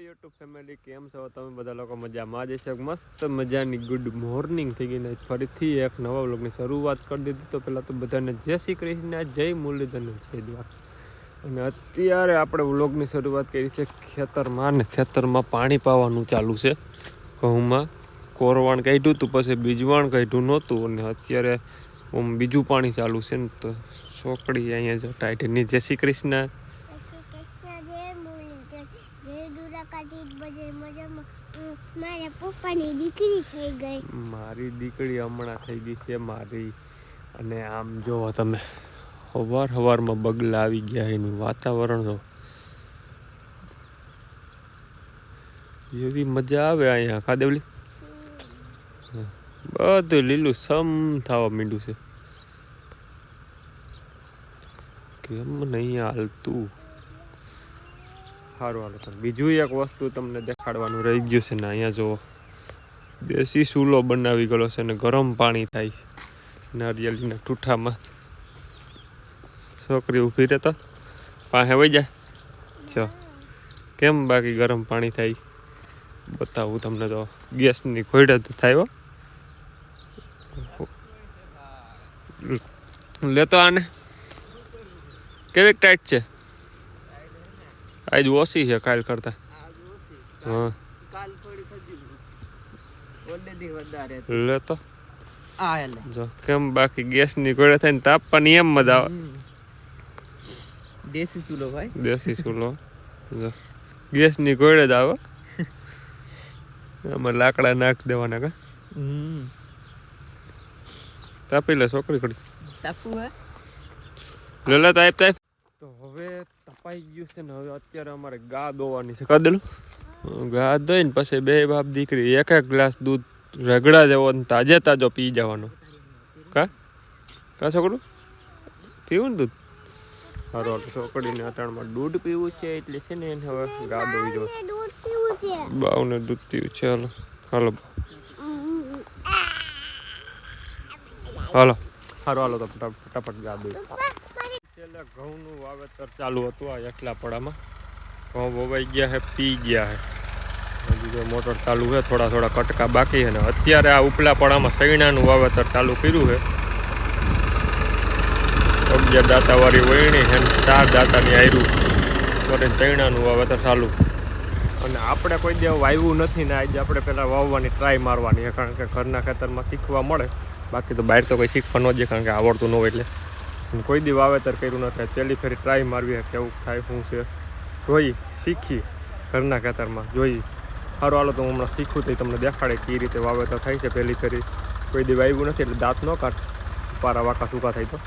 YouTube family કેમ છો? તમે બધા લોકો મજામાં જ છે મસ્ત મજાની ગુડ મોર્નિંગ થઈ ગઈને ફરીથી એક નવા બ્લોગની શરૂઆત કરી દીધી. તો પહેલાં તો બધાને જય શ્રી કૃષ્ણ, જય મુરલીધર છે દ્વાર અને અત્યારે આપણે વ્લોગની શરૂઆત કરી છે ખેતરમાં ને ખેતરમાં પાણી પાવાનું ચાલુ છે. ઘઉંમાં કોરવાણ કાઢ્યું હતું, પછી બીજવાણ કાઢ્યું નહોતું. અને અત્યારે બીજું પાણી ચાલુ છે ને તો છોકરી અહીંયા જો ટાઈટની જય શ્રી કૃષ્ણ શ્રી કૃષ્ણ જય મુરલીધર જય દુરાકાઠી બધે મજામાં ઉમ, મારા પપ્પાની દીકરી થઈ ગઈ. મારી દીકરી હમણાં થઈ ગઈ છે મારી. અને આમ જોવો તમે હવાર હવારમાં બગલા આવી ગયા એનું વાતાવરણ જો એવી મજા આવે અહીંયા ખાદેવલી બધું લીલું સમ થવા માંડ્યું છે. કેમ નહીં હાલતું? સારું હાલો તો બીજું એક વસ્તુ તમને દેખાડવાનું રહી ગયું છે ને, અહીંયા જુઓ. દેશી સૂલો બનાવી ગયો છે ને, ગરમ પાણી થાય છે. નારિયેળીના ઠૂઠામાં. છોકરી ઊભી રહે તો પાસે વહી જાય છો કેમ બાકી ગરમ પાણી થાય? બતાવું તમને તો. ગેસની ખોઈડા તો થાય લેતો આને. કેવી ટાઈટ છે? આજ ઓછી છે કાલ કરતા. હા. કાલ થોડી વધારે આ જો કેમ બાકી ગેસ નીકળે થાય ને તાપવાની એમ મજા આવે. દેશી ચૂલો ભાઈ. દેશી ચૂલો. જો ગેસ નીકળે જ આવે. આમાં લાકડા નાખ દેવાના કા? તાપી લે છોકરી કડી તાપુ હે? લે લે તાપ તાપ. તો હવે તપાઈ ગયું છે ને હવે અત્યારે અમારે ગા દોવાની છે. કદેલું ગા દોઈને પછી બે બાપ દીકરી એક એક ગ્લાસ દૂધ રગડા જેવો ને તાજે તાજો પી જવાનો. કા? કા છોકરું? પીવું ને દૂધ? સારું હાલો છોકરીને અટાણમાં દૂધ પીવું છે એટલે છે ને એને હવે ગા દોવી દૂધ બાવને દૂધ પીવું છે હાલો. હાલો. હાલો. સારું હાલો તો ફટા- ફટાફટ ગા દોઈ. છેલ્લે ઘઉંનું વાવેતર ચાલુ હતું આ એકલા પડામાં. ઘઉં વવાઈ ગયા છે પી ગયા છે હજી જો મોટર ચાલુ છે થોડા થોડા કટકા બાકી છે ને અત્યારે આ ઉપલા પડામાં સૈણાનું વાવેતર ચાલુ કર્યું છે અગિયાર દાંતાવાળી વહીણી છે ચાર દાંતાની આયરું કરીને સૈણાનું વાવેતર ચાલુ. અને આપણે કોઈ દેવ વાવ્યું નથી ને, આજે આપણે પહેલાં વાવવાની ટ્રાય મારવાની છે કારણ કે ઘરના ખેતરમાં શીખવા મળે. બાકી તો બહાર તો કંઈ શીખવા ન કારણ કે આવડતું ન હોય એટલે. કોઈ દી વાવેતર કર્યું ન થાય. પહેલી ફેરી ટ્રાય મારવી કેવું થાય, શું છે. જોઈ, શીખી ઘરના ખેતરમાં, જોઈ. સારું, હાલો, તો હું હમણાં શીખું તો તમને દેખાડે કઈ રીતે વાવેતર થાય છે. પહેલી ફેરી કોઈ દી વાવ્યું નથી, એટલે દાંત ન કાઢ. પારા વાકા સૂકા થાય તો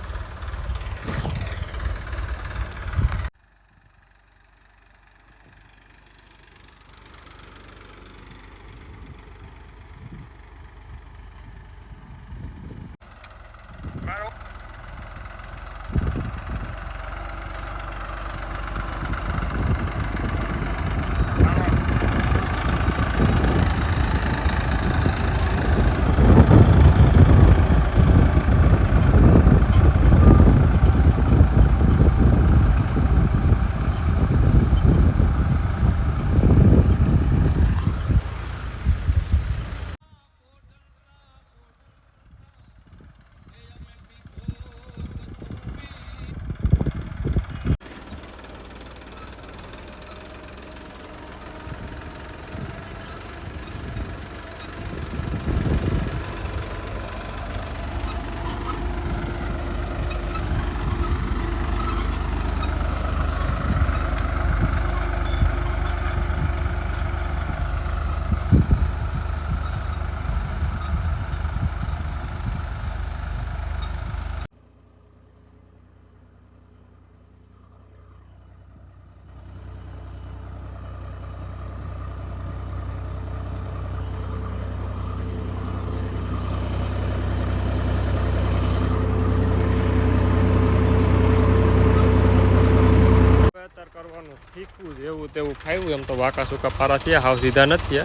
વાવેતર કરવાનું શીખવું જેવું તેવું ખાયું એમ તો વાકા સૂકા પારા થયા, હાવ સીધા નથી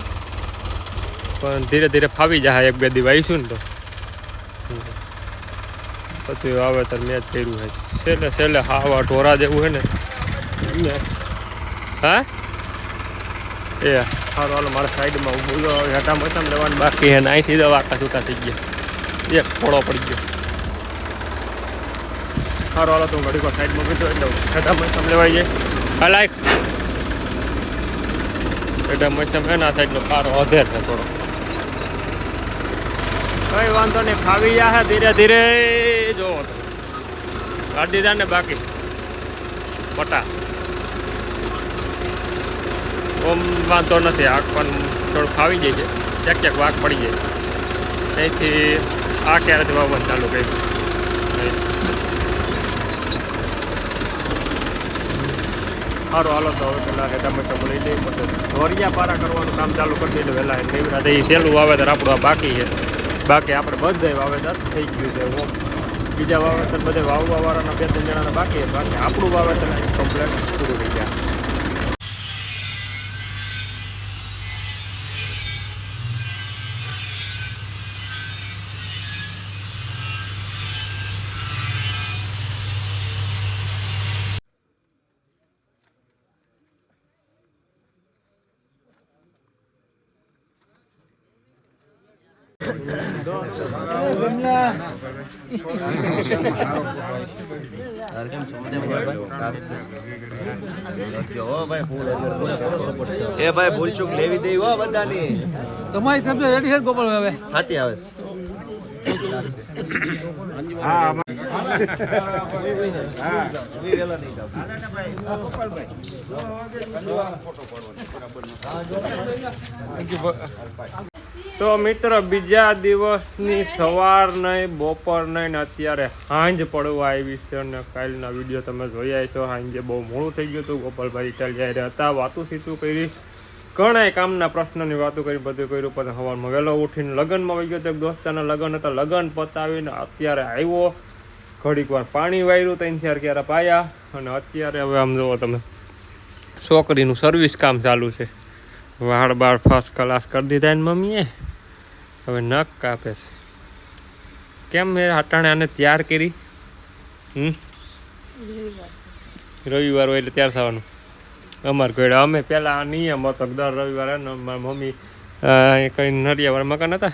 પણ ધીરે ધીરે ફાવી જાય, એક બે દી વાવીશું ને તો. પછી વાવેતર મેં જ કર્યું છે. છેલ્લે છેલ્લે હાવા ઢોરા જેવું છે ને. હા? એ સારું હાલો, મારા સાઈડમાં ઊભું જો હેઠા મસમ લેવાનું બાકી હે ને, અહીંથી દવા વાંકા સૂકા થઈ ગયા. એક ફોડો પડી ગયો. સારું હાલો, તો ઘડીક સાઈડમાં બીજો એટલે હેઠા મસમ લેવાઈ જાય. હા હેઠા મસમ હે ને આ સાઈડનો પારો અધેર છે થોડો. કઈ વાંધો નહીં, ફાવી જા ધીરે ધીરે. જોવો કાઢી દીધા ને બાકી. પટા ઓમ વાંધો નથી, આગ પણ થોડું ખાવી જાય છે. ક્યાંક ક્યાંક વાઘ પડી જાય અહીંથી આ ક્યારેથી વાવવાનું ચાલુ કર્યું. સારું હાલો તો હવે પેલા રેટા મટા લઈ લઈ પડે ધોરિયા પારા કરવાનું કામ ચાલુ કરી દઈએ વહેલા. નીવડા એ સહેલું વાવેતર આપણું આ બાકી છે. બાકી આપણે બધે વાવેતર થઈ ગયું છે ઓમ બીજા વાવેતર બધે વાવવા વાળાના બે ત્રણ જણાના બાકી બાકી આપણું વાવેતર કમ્પ્લેટ પૂરું થઈ ગયા એ ભાઈ ભૂલચૂક લેવી દેવી હો બધાની. તમારી શબ્દ રેડી છે ગોપાલ હવે? હાથી આવે. છે તો મિત્ર, બીજા દિવસની સવાર નહીં, બપોર નહીં ને અત્યારે સાંજ પડવા આવી છે અને કાલના વીડિયો તમે જોયા છો સાંજે બહુ મોડું થઈ ગયું હતું. ગોપાલભાઈ ઇટાલ રહ્યા હતા, વાતું સીતું કરી ઘણા કામના પ્રશ્નની વાતો કરી, બધું કર્યું, પછી સવારમાં વહેલો ઉઠીને લગ્નમાં વહી ગયો તો એક દોસ્તાના લગ્ન હતા. લગ્ન પતાવીને અત્યારે આવ્યો. ઘડીક વાર પાણી વાયરું ત્રણ ચાર ક્યારે પાયા. અને અત્યારે હવે આમ જુઓ તમે, છોકરીનું સર્વિસ કામ ચાલુ છે. વાળ બાળ ફર્સ્ટ ક્લાસ કરી દીધા ને મમ્મીએ. હવે નખ કાપે છે. કેમ મેં હટાણે આને તૈયાર કરી? હમ? રવિવાર હોય એટલે તૈયાર થવાનું. અમાર કોઈ અમે પહેલાં આ નિયમ હતો દર રવિવારે મારી મમ્મી કંઈ નરિયાવાળા મકાન હતા.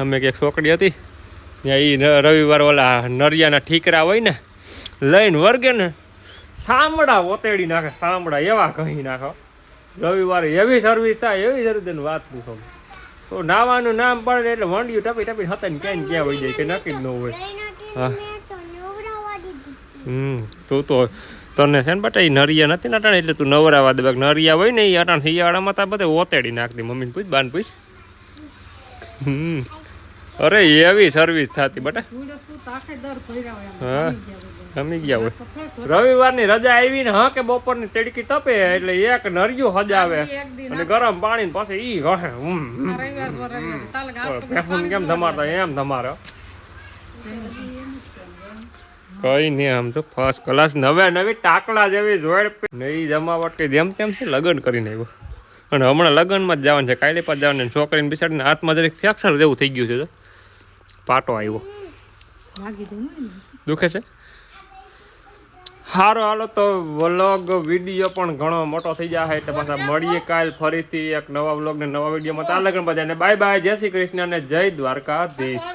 અમે ક્યાંક છોકરી હતી. ત્યાં એ રવિવાર ઓલા નરિયાના ઠીકરા હોય ને, લઈને વર્ગે ને સાંભળા ઓતેડી નાખે સાંભળા એવા કહી નાખો. રવિવારે એવી સર્વિસ થાય, એવી સર્વિસ વાત પૂછો. તો નાવાનું નામ પડે એટલે વંડિયું ટપી ટપી હતા ને ક્યાંય ક્યાં હોય જાય કે નક્કી જ ન હોય. હા. હમ તું તો તને છે ને બટા એ નરિયા નથી ને એટલે તું નવરાવા દે. બાકી નરિયા હોય ને એ અટાણ શિયાળામાં તા બધે ઓતેડી નાખતી. મમ્મીને પૂછ બાન પૂછ. હમ. અરે એવી સર્વિસ થતી બટા. હા ગયા હોય. રવિવારની રજા આવી ને હા કે બપોરની તડકી તપે એટલે એક નરિયું હજાવે અને ગરમ પાણી પછી ઈ હે હું કેમ ધમારતા એમ ધમારો કઈ નહીં આમ તો ફર્સ્ટ ક્લાસ નવે નવી ટાકલા જેવી જોડ નહીં જમાવટ કઈ જેમ તેમ છે લગ્ન કરીને આવ્યો. અને હમણાં લગ્નમાં જ જવાનું છે કાલે પાસ જવાનું. છોકરીને બિસાડીને હાથમાં જરીક ફ્રેક્ચર જેવું થઈ ગયું છે તો પાટો આવ્યો. દુખે છે? સારો હાલો તો વ્લોગ વીડિયો પણ ઘણો મોટો થઈ જાય એટલે પાછા મળીએ કાલ ફરીથી એક નવા વ્લોગ ને નવા વિડીયોમાં તાલે ગણ બધાને. બાય બાય જય શ્રી કૃષ્ણ અને જય દ્વારકાધીશ.